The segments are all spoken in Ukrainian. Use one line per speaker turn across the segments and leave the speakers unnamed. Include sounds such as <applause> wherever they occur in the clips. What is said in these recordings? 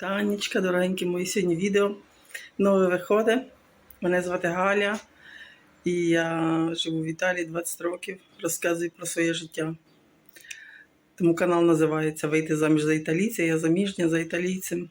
Танечка, дорогенькі мої сьогодні відео нове виходить. Мене звати Галя, і я живу в Італії 20 років, розказую про своє життя. Тому канал називається Вийти заміж за італійця. Я заміжня за італійцем.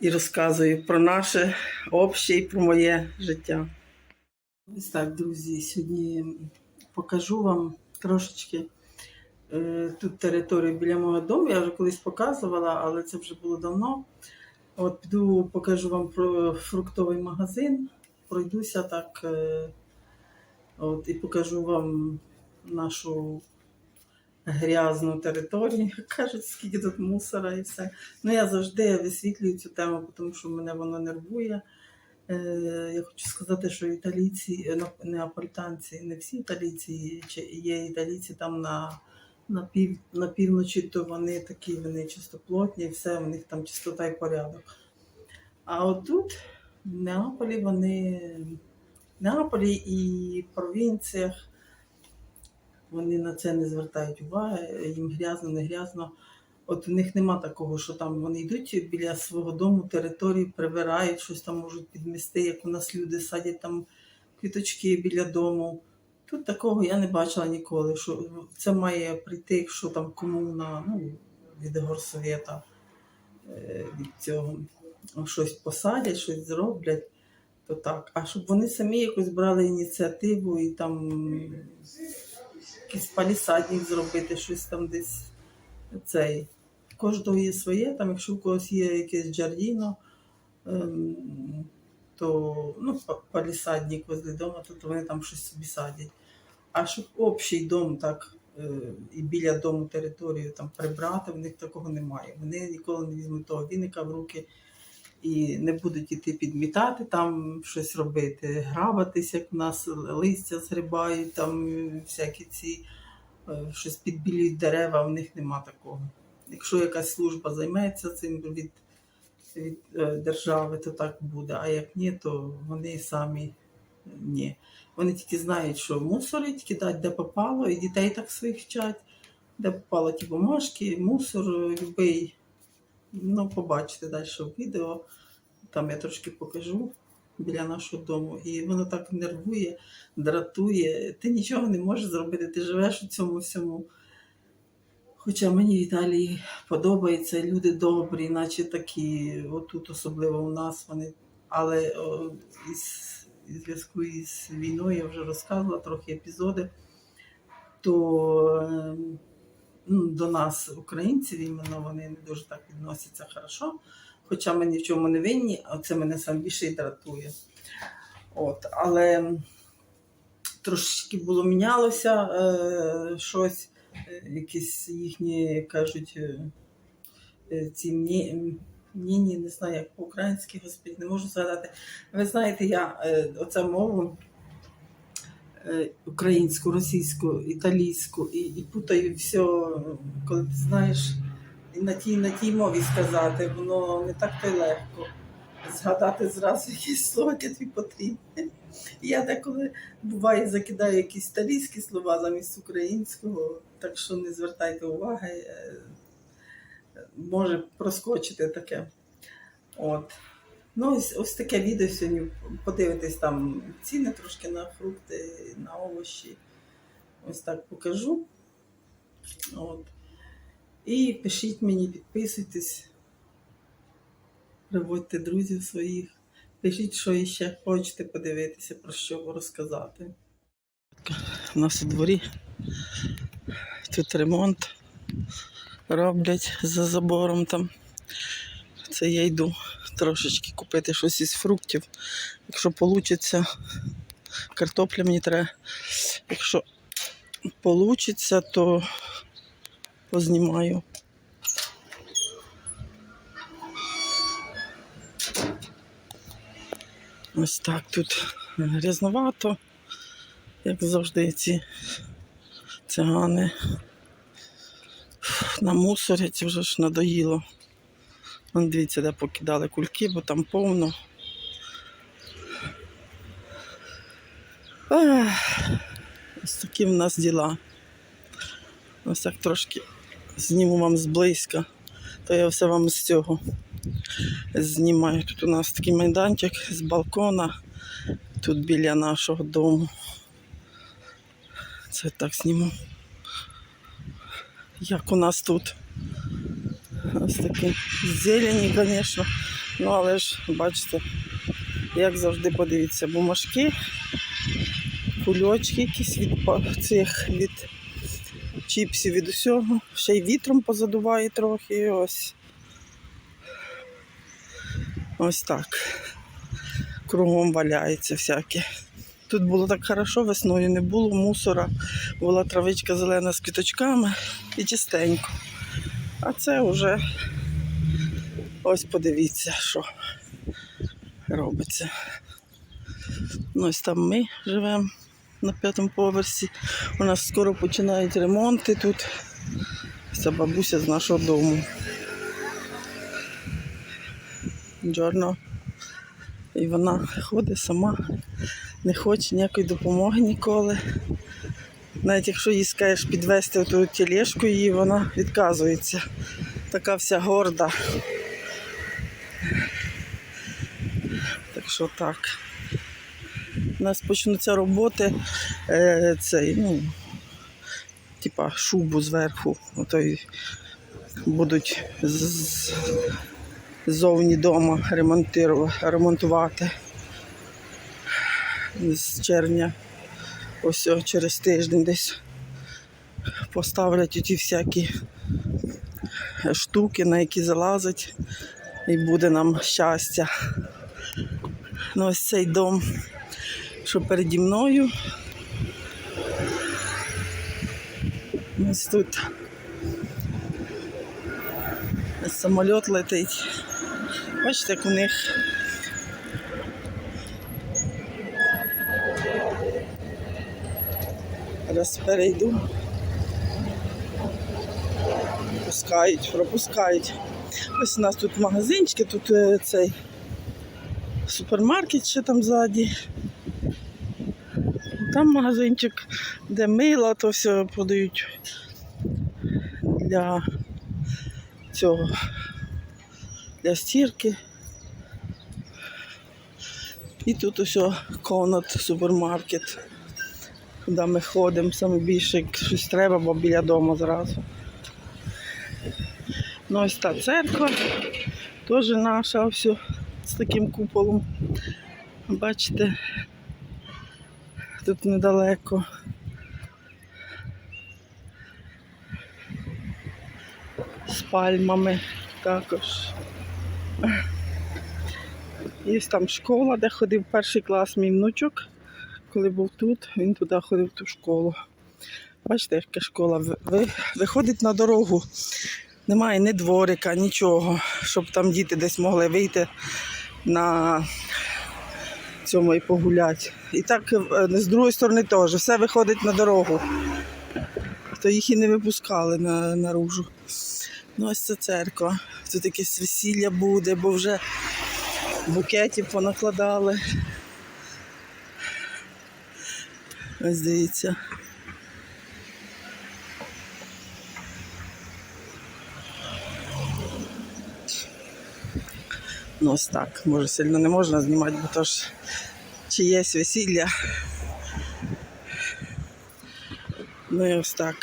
І розказую про наше обще і про моє життя. Ось так, друзі, сьогодні покажу вам трошечки тут територію біля мого дому. Я вже колись показувала, але це вже було давно. От піду покажу вам про фруктовий магазин. Пройдуся так е, от, і покажу вам нашу грязну територію. Кажуть, скільки тут мусора і все. Ну я завжди висвітлюю цю тему, тому що мене воно нервує. Е, Я хочу сказати, що італійці, е, неаполітанці, не всі італійці, є італійці там на, на, пів, на півночі, то вони такі, вони чистоплотні, все, у них там чистота і порядок. А отут, в Неаполі, вони в Неаполі і провінціях вони на це не звертають уваги, їм грязно, не грязно. От у них нема такого, що там вони йдуть біля свого дому, території, прибирають, щось там можуть підмести, як у нас люди садять там квіточки біля дому. Тут такого я не бачила ніколи. Що це має прийти, якщо там комуна, ну, від горсовєта, е, від цього щось посадять, щось зроблять, то так. А щоб вони самі якось брали ініціативу і там якийсь палісадник зробити, щось там десь цей. Кожного є своє, там, якщо у когось є якесь джардіно, ем, то ну, палісадник возле дому, то, то вони там щось собі садять. А щоб общий дом так е, і біля дому територію там прибрати, в них такого немає. Вони ніколи не візьмуть того віника в руки і не будуть іти підмітати, там щось робити, грабатись, як у нас листя згрібають, там всякі ці е, щось підбілюють дерева, в них нема такого. Якщо якась служба займеться цим від, від е, держави, то так буде. А як ні, то вони самі ні. Вони тільки знають, що мусорить, кидать де попало, і дітей так своїх вчать, де попало ті бумажки, мусор е, любий. Ну, побачите далі в відео. Там я трошки покажу біля нашого дому. І воно так нервує, дратує. Ти нічого не можеш зробити, ти живеш у цьому всьому. Хоча мені в Італії подобається, люди добрі, наче такі, отут особливо у нас вони. Але о, із, із зв'язку із війною я вже розказувала трохи епізоди, то е, ну, до нас, українців, іменно вони не дуже так відносяться хорошо. Хоча ми ні в чому не винні, а це мене сам більше і дратує. От, але трошки було мінялося е, щось, е, якісь їхні кажуть, е, е, ці мні, мніні, не знаю, як по-українськи, господи, не можу згадати. Ви знаєте, я е, оця мову е, українську, російську, італійську і, і путаю все, коли ти знаєш на тій, на тій мові сказати, воно не так то й легко. Згадати зразу якісь слова, які тобі потрібні. Я деколи буває закидаю якісь італійські слова замість українського, так що не звертайте уваги, е, може проскочити таке. От. Ну, ось, ось таке відео сьогодні. Подивитись там ціни трошки на фрукти, на овочі. Ось так покажу. От. І пишіть мені, підписуйтесь, приводьте друзів своїх. Пишіть, що іще хочете подивитися, про що розказати. У нас у дворі тут ремонт роблять за забором там. Це я йду трошечки купити щось із фруктів. Якщо вийде, картопля мені треба. Якщо вийде, то познімаю. Ось так тут грязновато, як завжди, ці цигани намусорять, вже ж надоїло. Вон дивіться, де покидали кульки, бо там повно. Ех, ось такі в нас діла. Ось так трошки зніму вам зблизька. То я все вам з цього знімаю. Тут у нас такий майданчик з балкона, тут біля нашого дому. Це так зніму. Як у нас тут. Ось такі зелені, звісно. Ну, але ж, бачите, як завжди подивіться, бумажки, кульочки якісь від цих від чіпсів від усього. Ще й вітром позадуває трохи. і Ось. Ось так. Кругом валяється всяке. Тут було так хорошо, весною не було мусора, була травичка зелена з квіточками і чистенько. А це вже ось подивіться, що робиться. Ну, ось там ми живемо на п'ятому поверсі. У нас скоро починають ремонти тут. Це бабуся з нашого дому. Джорно. І вона ходить сама, не хоче ніякої допомоги ніколи. Навіть якщо їй скажеш підвести ту тележку її, вона відказується. Така вся горда. Так що так. У нас почнуться роботи, е, цей, ну, типа шубу зверху. Отой будуть з- з- ззовні дома ремонтувати з червня. Ось через тиждень десь поставлять ті всякі штуки, на які залазить, і буде нам щастя. Ну, ось цей дом, що переді мною. Ось тут самоліт летить. Бачите, як у них Раз перейду. Пускають, пропускають. Ось у нас тут магазинчики, тут е, цей супермаркет ще там ззаді. Там магазинчик, де мила, то все продають для цього, для стірки. І тут ось конат супермаркет куди ми ходимо, саме більше щось треба, бо біля дому зразу. Ну ось та церква, теж наша, все з таким куполом. Бачите, тут недалеко. З пальмами також. Є там школа, де ходив перший клас мій внучок коли був тут, він туди ходив в ту школу. Бачите, яка школа Ви- ви- виходить на дорогу. Немає ні дворика, нічого, щоб там діти десь могли вийти на цьому і погуляти. І так е, з другої сторони теж. Все виходить на дорогу. То їх і не випускали на, наружу. Ну, ось це церква. Тут якесь весілля буде, бо вже букетів понакладали. Ось дивіться. Ну ось так. Може сильно не можна знімати, бо то ж чиєсь весілля. Ну і ось так.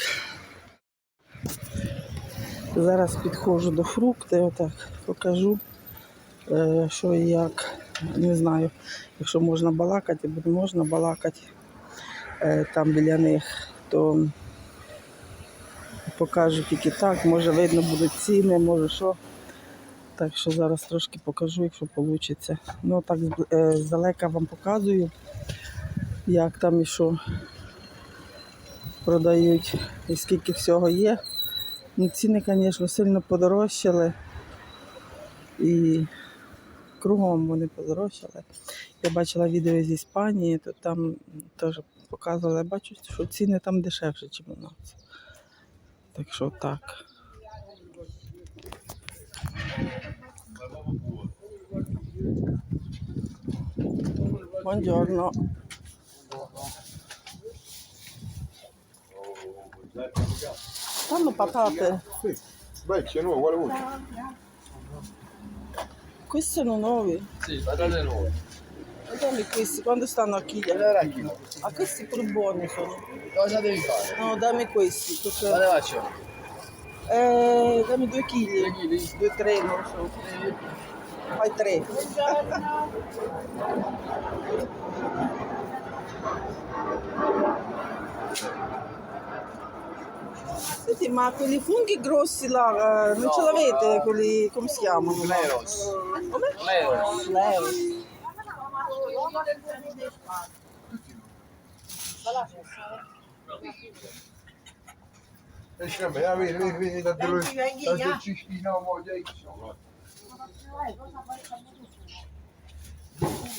Зараз підходжу до фруктів, отак покажу, е, що і як. Не знаю, якщо можна балакати, буде можна балакати там біля них, то покажу тільки так, може видно будуть ціни, може що. Так що зараз трошки покажу, якщо вийде. Ну так е, здалека вам показую, як там і що продають і скільки всього є. Ну, ціни, звісно, сильно подорожчали. І кругом вони подорожчали. Я бачила відео з Іспанії, то там теж показували, я бачу, що ціни там дешевші, ніж у нас. Так що так. Buongiorno. Fanno patate.
Beh, c'è nuovo, vuole uno.
Questi sono nuovi.
Sì, patate nuove.
Guardami questi, quando stanno a chiglia.
Allora chilo.
Ah, questi pure buoni sono.
Cosa devi fare?
No, dammi questi. perché-
Quale faccio?
Eh, dammi due chili.
Due chili?
Due, tre, non so. Fai tre. <laughs> Senti, ma quelli funghi grossi là, eh, non ce l'avete? Quelli, come si chiamano?
Leros.
Come?
Leros.
Leos.
Esce bene, vedi, vedi, vedi, da dove da voglia io.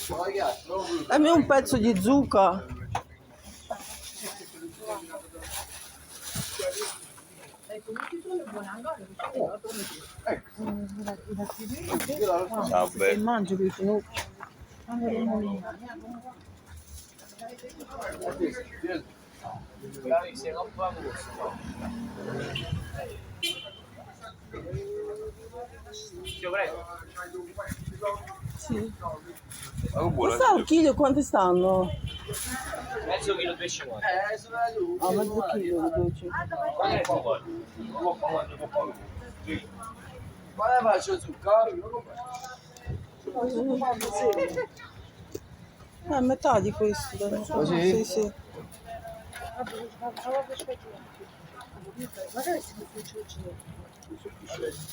Ragazzi, proprio.
Dammi un pezzo di zucca.
Ecco, mi ci sono buona angolo, non ci
sono Ecco. Ciao,
bello.
Mangio qui, sono...
Bravi, sei non fa Ti prego.
Sì. Stanno?
Ma che buono.
Questa al chilo quanti stanno?
Mezzo chilo 2,50. Eh, sono la tu.
A mezzo chilo, dolce.
Qual è il tuo? Quale faccio zucca?
Eh, a metà di questo. dai. Sì,
Così?
sì.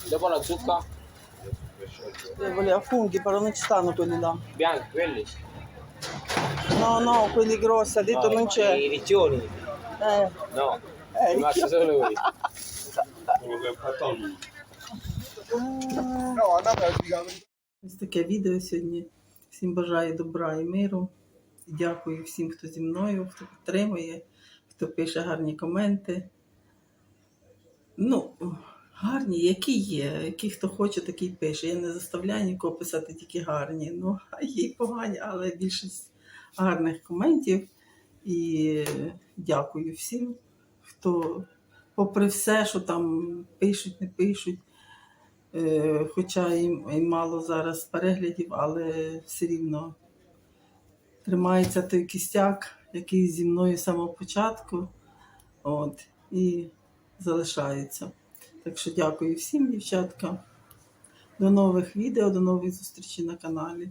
Dopo la zucca?
Volevo funghi, però non ci stanno quelli là.
Bianchi, quelli?
No, no, quelli grossi, ha detto non c'è.
I riccioli?
Eh,
No.
eh,
È rimasto solo lui.
Quello che ha fatto lui.
No,
Ось таке відео сьогодні. Всім бажаю добра і миру. І дякую всім, хто зі мною, хто підтримує, хто пише гарні коменти. Ну, гарні, які є, які хто хоче, такий пише. Я не заставляю нікого писати тільки гарні. Ну, <laughs> а є й погані, але більшість гарних коментів. І дякую всім, хто, попри все, що там пишуть, не пишуть. Е, Хоча і, і мало зараз переглядів, але все рівно тримається той кістяк, який зі мною з самого початку. От, і залишається. Так що дякую всім, дівчатка. До нових відео, до нових зустрічей на каналі.